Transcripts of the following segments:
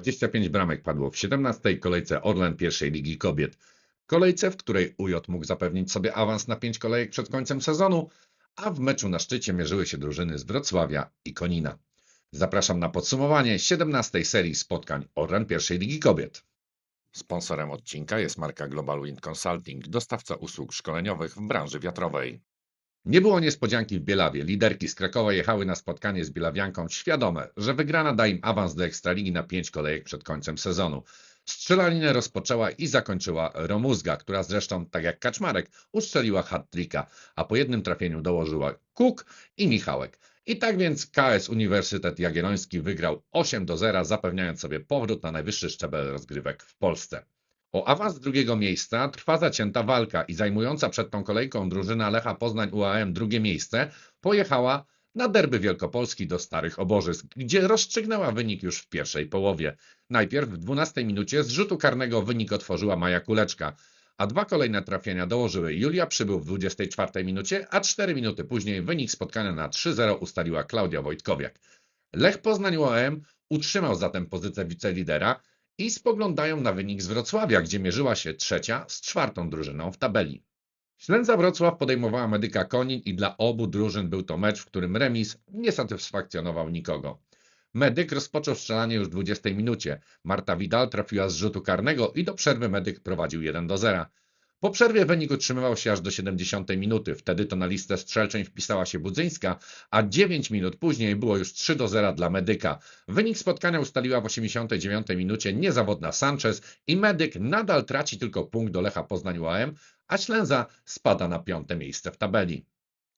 25 bramek padło w 17. kolejce Orlen pierwszej Ligi Kobiet. Kolejce, w której UJ mógł zapewnić sobie awans na 5 kolejek przed końcem sezonu, a w meczu na szczycie mierzyły się drużyny z Wrocławia i Konina. Zapraszam na podsumowanie 17. serii spotkań Orlen pierwszej Ligi Kobiet. Sponsorem odcinka jest marka Global Wind Consulting, dostawca usług szkoleniowych w branży wiatrowej. Nie było niespodzianki w Bielawie. Liderki z Krakowa jechały na spotkanie z Bielawianką świadome, że wygrana da im awans do Ekstraligi na 5 kolejek przed końcem sezonu. Strzelaninę rozpoczęła i zakończyła Romuzga, która zresztą, tak jak Kaczmarek, ustrzeliła hat-tricka, a po jednym trafieniu dołożyła Kuk i Michałek. I tak więc KS Uniwersytet Jagielloński wygrał 8 do 0, zapewniając sobie powrót na najwyższy szczebel rozgrywek w Polsce. O awans drugiego miejsca trwa zacięta walka i zajmująca przed tą kolejką drużyna Lecha Poznań UAM drugie miejsce pojechała na derby Wielkopolski do Starych Obożysk, gdzie rozstrzygnęła wynik już w pierwszej połowie. Najpierw w 12 minucie z rzutu karnego wynik otworzyła Maja Kuleczka, a dwa kolejne trafienia dołożyły Julia Przybył w 24 minucie, a 4 minuty później wynik spotkania na 3-0 ustaliła Klaudia Wojtkowiak. Lech Poznań UAM utrzymał zatem pozycję wicelidera i spoglądają na wynik z Wrocławia, gdzie mierzyła się trzecia z czwartą drużyną w tabeli. Ślędza Wrocław podejmowała Medyka Konin i dla obu drużyn był to mecz, w którym remis nie satysfakcjonował nikogo. Medyk rozpoczął strzelanie już w 20 minucie. Marta Vidal trafiła z rzutu karnego i do przerwy Medyk prowadził 1 do 0. Po przerwie wynik utrzymywał się aż do 70 minuty. Wtedy to na listę strzelczeń wpisała się Budzyńska, a 9 minut później było już 3 do 0 dla Medyka. Wynik spotkania ustaliła w 89 minucie niezawodna Sanchez i Medyk nadal traci tylko punkt do Lecha Poznań UAM, a Ślęza spada na piąte miejsce w tabeli.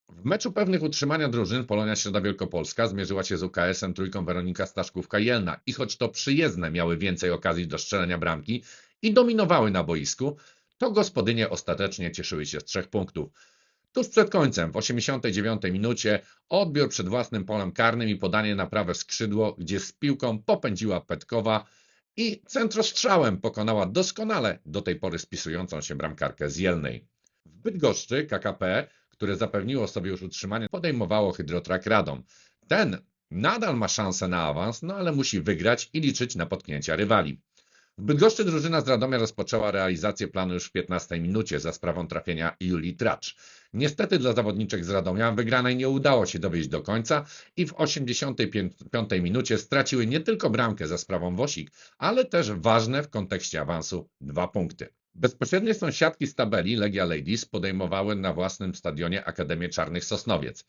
W meczu pewnych utrzymania drużyn Polonia Środa Wielkopolska zmierzyła się z UKS-em trójką Weronika Staszkówka-Jelna i choć to przyjezdne miały więcej okazji do strzelenia bramki i dominowały na boisku, to gospodynie ostatecznie cieszyły się z trzech punktów. Tuż przed końcem, w 89 minucie, odbiór przed własnym polem karnym i podanie na prawe skrzydło, gdzie z piłką popędziła Petkowa i centrostrzałem pokonała doskonale do tej pory spisującą się bramkarkę z Jelnej. W Bydgoszczy KKP, które zapewniło sobie już utrzymanie, podejmowało Hydrotrak Radom. Ten nadal ma szansę na awans, no ale musi wygrać i liczyć na potknięcia rywali. W Bydgoszczy drużyna z Radomia rozpoczęła realizację planu już w 15 minucie za sprawą trafienia Julii Tracz. Niestety dla zawodniczek z Radomia wygranej nie udało się dowieść do końca i w 85 minucie straciły nie tylko bramkę za sprawą Wosik, ale też ważne w kontekście awansu dwa punkty. Bezpośrednie sąsiadki z tabeli Legia Ladies podejmowały na własnym stadionie Akademię Czarnych Sosnowiec.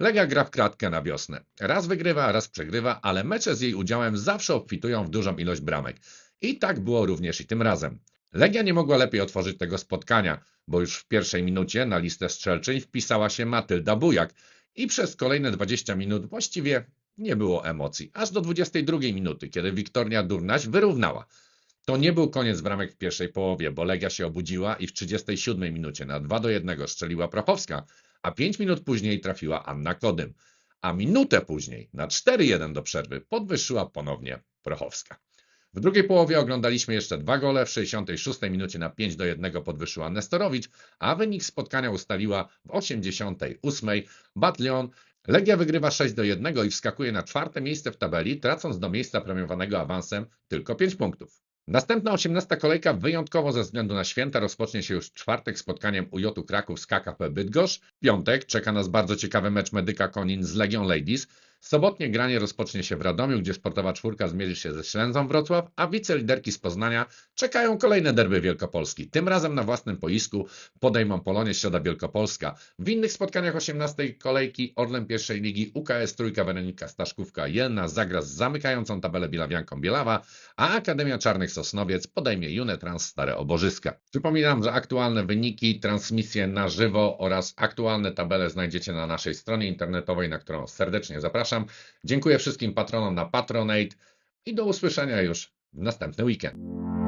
Legia gra w kratkę na wiosnę. Raz wygrywa, raz przegrywa, ale mecze z jej udziałem zawsze obfitują w dużą ilość bramek. I tak było również i tym razem. Legia nie mogła lepiej otworzyć tego spotkania, bo już w pierwszej minucie na listę strzelczyń wpisała się Matylda Bujak i przez kolejne 20 minut właściwie nie było emocji, aż do 22 minuty, kiedy Wiktoria Durnaś wyrównała. To nie był koniec bramek w pierwszej połowie, bo Legia się obudziła i w 37 minucie na 2 do 1 strzeliła Prochowska, a 5 minut później trafiła Anna Kodym, a minutę później na 4-1 do przerwy podwyższyła ponownie Prochowska. W drugiej połowie oglądaliśmy jeszcze dwa gole. W 66 minucie na 5 do 1 podwyższyła Nestorowicz, a wynik spotkania ustaliła w 88 Batlion. Legia wygrywa 6 do 1 i wskakuje na czwarte miejsce w tabeli, tracąc do miejsca premiowanego awansem tylko 5 punktów. Następna 18 kolejka wyjątkowo ze względu na święta rozpocznie się już czwartek spotkaniem UJ Kraków z KKP Bydgoszcz. Piątek czeka nas bardzo ciekawy mecz Medyka Konin z Legią Ladies. Sobotnie granie rozpocznie się w Radomiu, gdzie sportowa czwórka zmierzy się ze Ślęzą Wrocław, a wiceliderki z Poznania czekają kolejne derby Wielkopolski. Tym razem na własnym boisku podejmą Polonię Środa Wielkopolska. W innych spotkaniach 18 kolejki Orlen pierwszej ligi UKS Trójka Weronika Staszkówka Jelna zagra z zamykającą tabelę Bielawianką Bielawa, a Akademia Czarnych Sosnowiec podejmie Junetrans Stare Obożyska. Przypominam, że aktualne wyniki, transmisje na żywo oraz aktualne tabele znajdziecie na naszej stronie internetowej, na którą serdecznie zapraszam. Dziękuję wszystkim patronom na Patronate i do usłyszenia już w następny weekend.